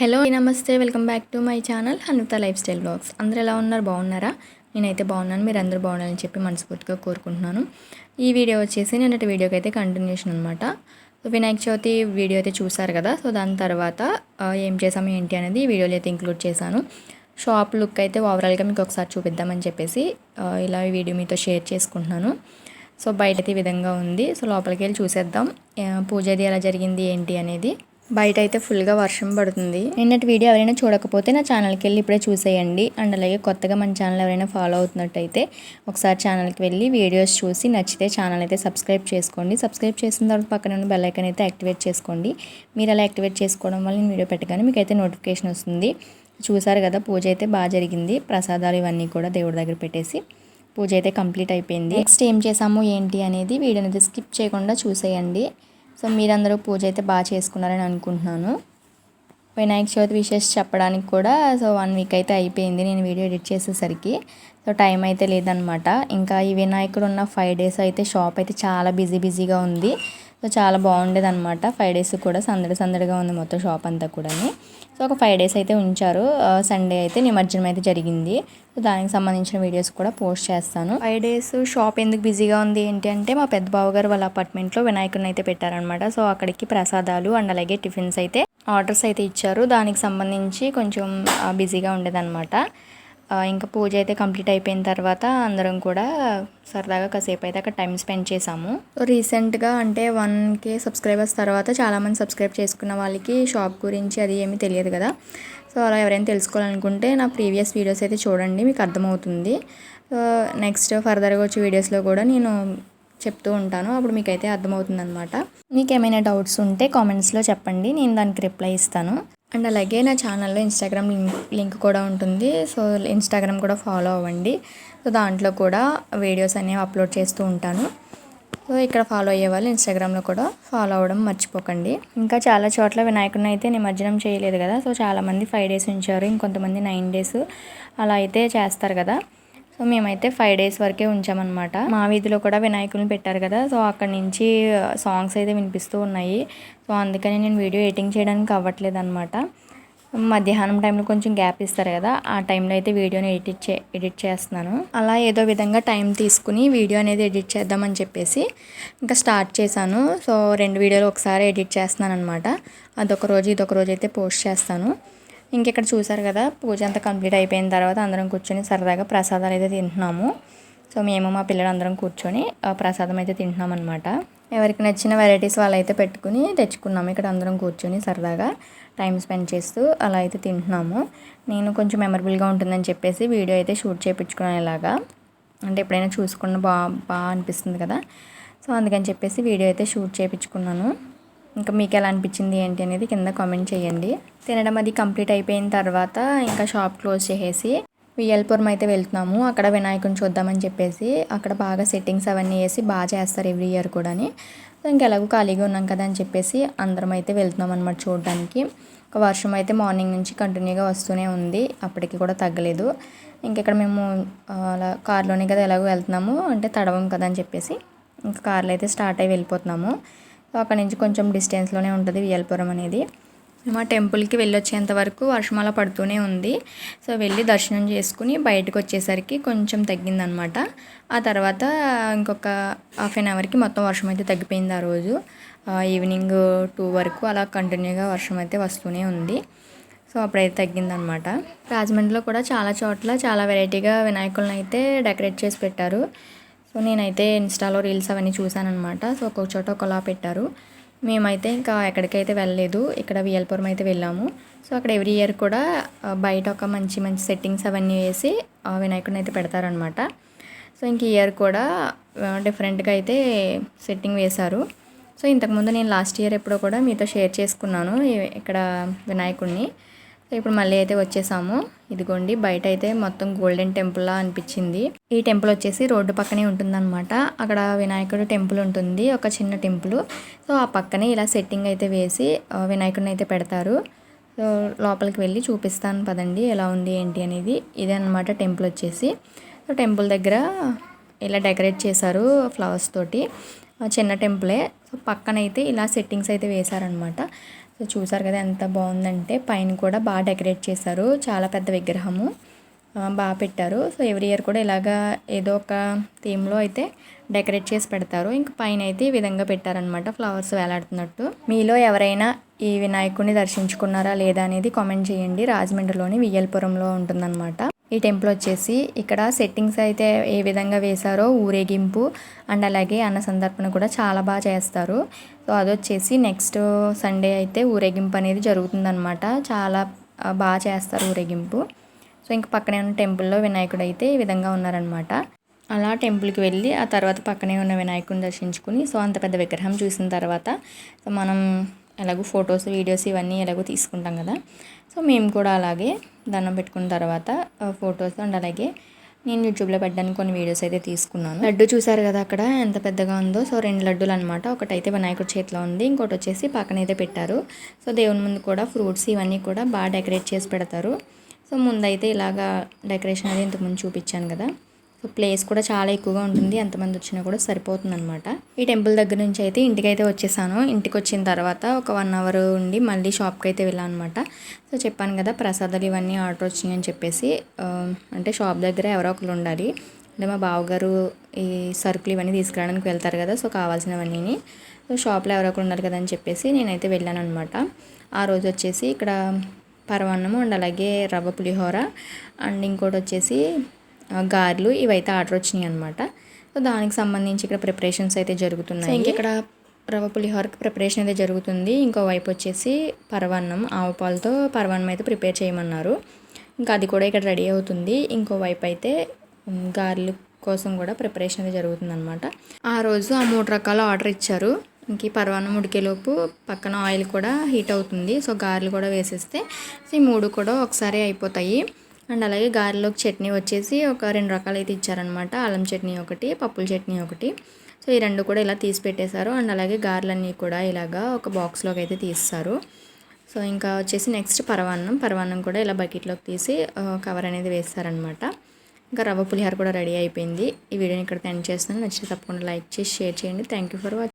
Hello నమస్తే. Welcome back to my channel Hanutha lifestyle blogs. అందరూ ఎలా ఉన్నారు? బాగున్నారా? నేనైతే బాగున్నాను. మీరు అందరూ బాగున్నారని చెప్పి మనస్ఫూర్తిగా కోరుకుంటున్నాను. ఈ వీడియో వచ్చేసి నిన్నటి వీడియోకి అయితే కంటిన్యూషన్ అనమాట సో వినాయక చవితి వీడియో అయితే చూసారు కదా? సో దాని తర్వాత ఏం చేసాము ఏంటి అనేది ఈ వీడియోలో అయితే ఇంక్లూడ్ చేశాను. షాప్ లుక్ అయితే ఓవరాల్గా మీకు ఒకసారి చూపిద్దామని చెప్పేసి ఇలా ఈ వీడియో మీతో షేర్ చేసుకుంటున్నాను. సో బయట అయితే ఈ విధంగా ఉంది. సో లోపలికి వెళ్ళి చూసేద్దాం. పూజ అది ఎలా జరిగింది ఏంటి అనేది. బయట అయితే ఫుల్గా వర్షం పడుతుంది. నిన్నటి వీడియో ఎవరైనా చూడకపోతే నా ఛానల్కి వెళ్ళి ఇప్పుడే చూసేయండి. అండ్ అలాగే కొత్తగా మన ఛానల్ ఎవరైనా ఫాలో అవుతున్నట్టయితే ఒకసారి ఛానల్కి వెళ్ళి వీడియోస్ చూసి నచ్చితే ఛానల్ అయితే సబ్స్క్రైబ్ చేసుకోండి. సబ్స్క్రైబ్ చేసిన తర్వాత పక్కన ఉన్న బెల్ అయితే యాక్టివేట్ చేసుకోండి. మీరు అలా యాక్టివేట్ చేసుకోవడం వల్ల నేను వీడియో పెట్టగానే మీకు అయితే నోటిఫికేషన్ వస్తుంది. చూసారు కదా పూజ అయితే బాగా జరిగింది. ప్రసాదాలు ఇవన్నీ కూడా దేవుడి దగ్గర పెట్టేసి పూజ అయితే కంప్లీట్ అయిపోయింది. నెక్స్ట్ ఏం చేసాము ఏంటి అనేది వీడియోని అనేది స్కిప్ చేయకుండా చూసేయండి. సో మీరందరూ పూజ అయితే బాగా చేసుకున్నారని అనుకుంటున్నాను. వినాయక చవితి విషెస్ చెప్పడానికి కూడా సో వన్ వీక్ అయితే అయిపోయింది. నేను వీడియో ఎడిట్ చేసేసరికి. సో టైం అయితే లేదనమాట ఇంకా ఈ వినాయకుడు ఉన్న ఫైవ్ డేస్ అయితే షాప్ అయితే చాలా బిజీ బిజీగా ఉంది. సో చాలా బాగుండేది అనమాట ఫైవ్ డేస్ కూడా సందడి సందడిగా ఉంది మొత్తం షాప్ అంతా కూడా సో ఒక ఫైవ్ డేస్ అయితే ఉంచారు. సండే అయితే నిమజ్జనం అయితే జరిగింది. సో దానికి సంబంధించిన వీడియోస్ కూడా పోస్ట్ చేస్తాను. ఫైవ్ డేస్ షాప్ ఎందుకు బిజీగా ఉంది ఏంటి అంటే మా పెద్ద బావ గారు వాళ్ళ అపార్ట్మెంట్లో వినాయకుడిని అయితే పెట్టారనమాట సో అక్కడికి ప్రసాదాలు అండ్ అలాగే టిఫిన్స్ అయితే ఆర్డర్స్ అయితే ఇచ్చారు. దానికి సంబంధించి కొంచెం బిజీగా ఉండేదన్నమాట. ఇంకా పూజ అయితే కంప్లీట్ అయిపోయిన తర్వాత అందరం కూడా సరదాగా కాసేపు అయితే అక్కడ టైం స్పెండ్ చేసాము రీసెంట్గా అంటే వన్ కే సబ్స్క్రైబర్స్ తర్వాత చాలామంది సబ్స్క్రైబ్ చేసుకున్న వాళ్ళకి షాప్ గురించి అది ఏమీ తెలియదు కదా. సో అలా ఎవరైనా తెలుసుకోవాలనుకుంటే నా ప్రీవియస్ వీడియోస్ అయితే చూడండి మీకు అర్థమవుతుంది. నెక్స్ట్ ఫర్దర్గా వచ్చే వీడియోస్లో కూడా నేను చెప్తూ ఉంటాను అప్పుడు మీకైతే అర్థమవుతుంది అనమాట మీకు ఏమైనా డౌట్స్ ఉంటే కామెంట్స్లో చెప్పండి నేను దానికి రిప్లై ఇస్తాను. అండ్ అలాగే నా ఛానల్లో ఇన్స్టాగ్రామ్ లింక్ లింక్ కూడా ఉంటుంది. సో ఇన్స్టాగ్రామ్ కూడా ఫాలో అవ్వండి. సో దాంట్లో కూడా వీడియోస్ అనేవి అప్లోడ్ చేస్తూ ఉంటాను. సో ఇక్కడ ఫాలో అయ్యే వాళ్ళు ఇన్స్టాగ్రామ్లో కూడా ఫాలో అవ్వడం మర్చిపోకండి. ఇంకా చాలా చోట్ల వినాయకుడిని అయితే నిమజ్జనం చేయలేదు కదా. సో చాలామంది ఫైవ్ డేస్ ఉంచారు. ఇంకొంతమంది నైన్ డేస్ అలా అయితే చేస్తారు కదా. సో మేమైతే ఫైవ్ డేస్ వరకే ఉంచామన్నమాట. మా వీధిలో కూడా వినాయకుడిని పెట్టారు కదా సో అక్కడ నుంచి సాంగ్స్ అయితే వినిపిస్తూ ఉన్నాయి. సో అందుకని నేను వీడియో ఎడిటింగ్ చేయడానికి అవ్వట్లేదు అనమాట మధ్యాహ్నం టైంలో కొంచెం గ్యాప్ ఇస్తారు కదా ఆ టైంలో అయితే వీడియోని ఎడిట్ చే ఎడిట్ చేస్తున్నాను. అలా ఏదో విధంగా టైం తీసుకుని వీడియో అనేది ఎడిట్ చేద్దామని చెప్పేసి ఇంకా స్టార్ట్ చేశాను. సో రెండు వీడియోలు ఒకసారి ఎడిట్ చేస్తున్నాను అనమాట అదొక రోజు ఇదొక రోజు అయితే పోస్ట్ చేస్తాను. ఇంకెక్కడ చూసారు కదా పూజ అంతా కంప్లీట్ అయిపోయిన తర్వాత అందరం కూర్చొని సరదాగా ప్రసాదాలు అయితే తింటున్నాము. సో మేము మా పిల్లలు అందరం కూర్చొని ఆ ప్రసాదం అయితే తింటున్నాం అనమాట ఎవరికి నచ్చిన వెరైటీస్ వాళ్ళు అయితే పెట్టుకుని తెచ్చుకున్నాము. ఇక్కడ అందరం కూర్చొని సరదాగా టైం స్పెండ్ చేస్తూ అలా అయితే తింటున్నాము. నేను కొంచెం మెమరబుల్గా ఉంటుందని చెప్పేసి వీడియో అయితే షూట్ చేయించుకున్నాను ఇలాగా అంటే ఎప్పుడైనా చూసుకున్న బా బాగా అనిపిస్తుంది కదా. సో అందుకని చెప్పేసి వీడియో అయితే షూట్ చేయించుకున్నాను ఇంకా మీకు ఎలా అనిపించింది ఏంటి అనేది కింద కామెంట్ చేయండి. తినడం అది కంప్లీట్ అయిపోయిన తర్వాత ఇంకా షాప్ క్లోజ్ చేసేసి వియల్పురం అయితే వెళ్తున్నాము. అక్కడ వినాయకుని చూద్దామని చెప్పేసి అక్కడ బాగా సెట్టింగ్స్ అవన్నీ వేసి బాగా చేస్తారు ఎవ్రీ ఇయర్ కూడాని. సో ఇంకెలాగో ఖాళీగా ఉన్నాం కదా అని చెప్పేసి అందరం అయితే వెళ్తున్నాం అనమాట చూడడానికి. ఒక వర్షం అయితే మార్నింగ్ నుంచి కంటిన్యూగా వస్తూనే ఉంది. అప్పటికి కూడా తగ్గలేదు. ఇంకెక్కడ మేము అలా కార్లోనే కదా ఎలాగో వెళ్తున్నాము. అంటే తడవం కదా అని చెప్పేసి ఇంకా కార్లో అయితే స్టార్ట్ అయ్యి వెళ్ళిపోతున్నాము. అక్కడ నుంచి కొంచెం డిస్టెన్స్లోనే ఉంటుంది వియల్పురం అనేది. మా టెంపుల్కి వెళ్ళొచ్చేంత వరకు వర్షం అలా పడుతూనే ఉంది. సో వెళ్ళి దర్శనం చేసుకుని బయటకు వచ్చేసరికి కొంచెం తగ్గిందనమాట ఆ తర్వాత ఇంకొక హాఫ్ అన్ అవర్కి మొత్తం వర్షం అయితే తగ్గిపోయింది ఆ రోజు. ఈవినింగ్ టూ వరకు అలా కంటిన్యూగా వర్షం అయితే వస్తూనే ఉంది. సో అప్పుడైతే తగ్గిందనమాట రాజమండ్రిలో కూడా చాలా చోట్ల చాలా వెరైటీగా వినాయకులను అయితే డెకరేట్ చేసి పెట్టారు. సో నేనైతే ఇన్స్టాలో రీల్స్ అవన్నీ చూశానమాట సో ఒక్కొక్క చోట ఒకలా పెట్టారు. మేమైతే ఇంకా ఎక్కడికైతే వెళ్ళలేదు ఇక్కడ వియల్పురం అయితే వెళ్ళాము. సో అక్కడ ఎవ్రీ ఇయర్ కూడా బయట ఒక మంచి మంచి సెట్టింగ్స్ అవన్నీ వేసి ఆ వినాయకుడిని అయితే పెడతారనమాట సో ఇంక ఇయర్ కూడా డిఫరెంట్గా అయితే సెట్టింగ్ వేశారు. సో ఇంతకుముందు నేను లాస్ట్ ఇయర్ ఎప్పుడో కూడా మీతో షేర్ చేసుకున్నాను ఇక్కడ వినాయకుడిని. ఇప్పుడు మళ్ళీ అయితే వచ్చేసాము. ఇదిగోండి బయట అయితే మొత్తం గోల్డెన్ టెంపుల్లా అనిపించింది. ఈ టెంపుల్ వచ్చేసి రోడ్డు పక్కనే ఉంటుందన్నమాట. అక్కడ వినాయకుడు టెంపుల్ ఉంటుంది ఒక చిన్న టెంపుల్. సో ఆ పక్కనే ఇలా సెట్టింగ్ అయితే వేసి వినాయకుడిని అయితే పెడతారు. సో లోపలికి వెళ్ళి చూపిస్తాను పదండి ఎలా ఉంది ఏంటి అనేది. ఇదే అనమాట టెంపుల్ వచ్చేసి. సో టెంపుల్ దగ్గర ఇలా డెకరేట్ చేశారు ఫ్లవర్స్ తోటి. ఆ చిన్న టెంపులే. సో పక్కనైతే ఇలా సెట్టింగ్స్ అయితే వేశారనమాట సో చూసారు కదా ఎంత బాగుందంటే పైన కూడా బాగా డెకరేట్ చేశారు. చాలా పెద్ద విగ్రహము బాగా పెట్టారు. సో ఎవ్రీ ఇయర్ కూడా ఇలాగా ఏదో ఒక థీమ్లో అయితే డెకరేట్ చేసి పెడతారు. ఇంకా పైన అయితే ఈ విధంగా పెట్టారనమాట ఫ్లవర్స్ వేలాడుతున్నట్టు. మీలో ఎవరైనా ఈ వినాయకుడిని దర్శించుకున్నారా లేదా అనేది కామెంట్ చేయండి. రాజమండ్రిలోని వియ్యల్పురంలో ఉంటుందన్నమాట. ఈ టెంపుల్ వచ్చేసి ఇక్కడ సెట్టింగ్స్ అయితే ఏ విధంగా వేశారో ఊరేగింపు అండ్ అలాగే అన్న సందర్పణ కూడా చాలా బాగా చేస్తారు. సో అది వచ్చేసి నెక్స్ట్ సండే అయితే ఊరేగింపు అనేది జరుగుతుందనమాట చాలా బాగా చేస్తారు ఊరేగింపు. సో ఇంక పక్కనే ఉన్న టెంపుల్లో వినాయకుడు అయితే ఈ విధంగా ఉన్నారనమాట అలా టెంపుల్కి వెళ్ళి ఆ తర్వాత పక్కనే ఉన్న వినాయకుడిని దర్శించుకుని సో అంత పెద్ద విగ్రహం చూసిన తర్వాత సో మనం ఎలాగో ఫొటోస్ వీడియోస్ ఇవన్నీ ఎలాగో తీసుకుంటాం కదా. సో మేము కూడా అలాగే దండం పెట్టుకున్న తర్వాత ఫొటోస్ అండ్ అలాగే నేను యూట్యూబ్లో పెట్టడానికి కొన్ని వీడియోస్ అయితే తీసుకున్నాను. లడ్డు చూసారు కదా అక్కడ ఎంత పెద్దగా ఉందో. సో రెండు లడ్డూలు అనమాట ఒకటైతే వినాయకుడి చేతిలో ఉంది ఇంకోటి వచ్చేసి పక్కన అయితే పెట్టారు. సో దేవుని ముందు కూడా ఫ్రూట్స్ ఇవన్నీ కూడా బాగా డెకరేట్ చేసి పెడతారు. సో ముందైతే ఇలాగా డెకరేషన్ అనేది ఇంతకుముందు చూపించాను కదా. సో ప్లేస్ కూడా చాలా ఎక్కువగా ఉంటుంది. ఎంతమంది వచ్చినా కూడా సరిపోతుంది అనమాట ఈ టెంపుల్ దగ్గర నుంచి అయితే ఇంటికి అయితే వచ్చేసాను. ఇంటికి వచ్చిన తర్వాత ఒక వన్ అవర్ ఉండి మళ్ళీ షాప్కి అయితే వెళ్ళాను అనమాట సో చెప్పాను కదా ప్రసాదాలు ఇవన్నీ ఆర్డర్ వచ్చినాయి అని చెప్పేసి అంటే షాప్ దగ్గర ఎవరో ఒకరు ఉండాలి. అంటే మా బావగారు ఈ సరుకులు ఇవన్నీ తీసుకురావడానికి వెళ్తారు కదా సో కావాల్సినవన్నీ సో షాప్లో ఎవరో ఒకరు ఉన్నారు కదా అని చెప్పేసి నేనైతే వెళ్ళాను అనమాట ఆ రోజు వచ్చేసి ఇక్కడ పరమాన్నము అండ్ అలాగే రవ్వ పులిహోర అండ్ ఇంకోటి వచ్చేసి గారెలు ఇవైతే ఆర్డర్ వచ్చినాయి అనమాట సో దానికి సంబంధించి ఇక్కడ ప్రిపరేషన్స్ అయితే జరుగుతున్నాయి. ఇక్కడ రవ పులిహోరకి ప్రిపరేషన్ అయితే జరుగుతుంది. ఇంకో వైపు వచ్చేసి పరవాన్నం ఆవు పాలతో అయితే ప్రిపేర్ చేయమన్నారు. ఇంకా అది కూడా ఇక్కడ రెడీ అవుతుంది. ఇంకో వైపు అయితే గారెలు కోసం కూడా ప్రిపరేషన్ అయితే జరుగుతుంది అనమాట ఆ రోజు ఆ మూడు రకాల ఆర్డర్ ఇచ్చారు. ఇంక ఈ పరవాన్నం ఉడికేలోపు పక్కన ఆయిల్ కూడా హీట్ అవుతుంది. సో గారెలు కూడా వేసేస్తే సో ఈ మూడు కూడా ఒకసారి అయిపోతాయి. అండ్ అలాగే గారెలోకి చట్నీ వచ్చేసి ఒక రెండు రకాలు అయితే ఇచ్చారనమాట అల్లం చట్నీ ఒకటి పప్పుల చట్నీ ఒకటి. సో ఈ రెండు కూడా ఇలా తీసి పెట్టేశారు. అండ్ అలాగే గారెలన్నీ కూడా ఇలాగా ఒక బాక్స్లోకి అయితే తీస్తారు. సో ఇంకా వచ్చేసి నెక్స్ట్ పరవాన్నం. పరవాన్నం కూడా ఇలా బకెట్లోకి తీసి కవర్ అనేది వేస్తారనమాట ఇంకా రవ్వ పులిహార కూడా రెడీ అయిపోయింది. ఈ వీడియోని ఇక్కడ ఎండ్ చేస్తాను నచ్చితే తప్పకుండా లైక్ చేసి షేర్ చేయండి. Thank you for watching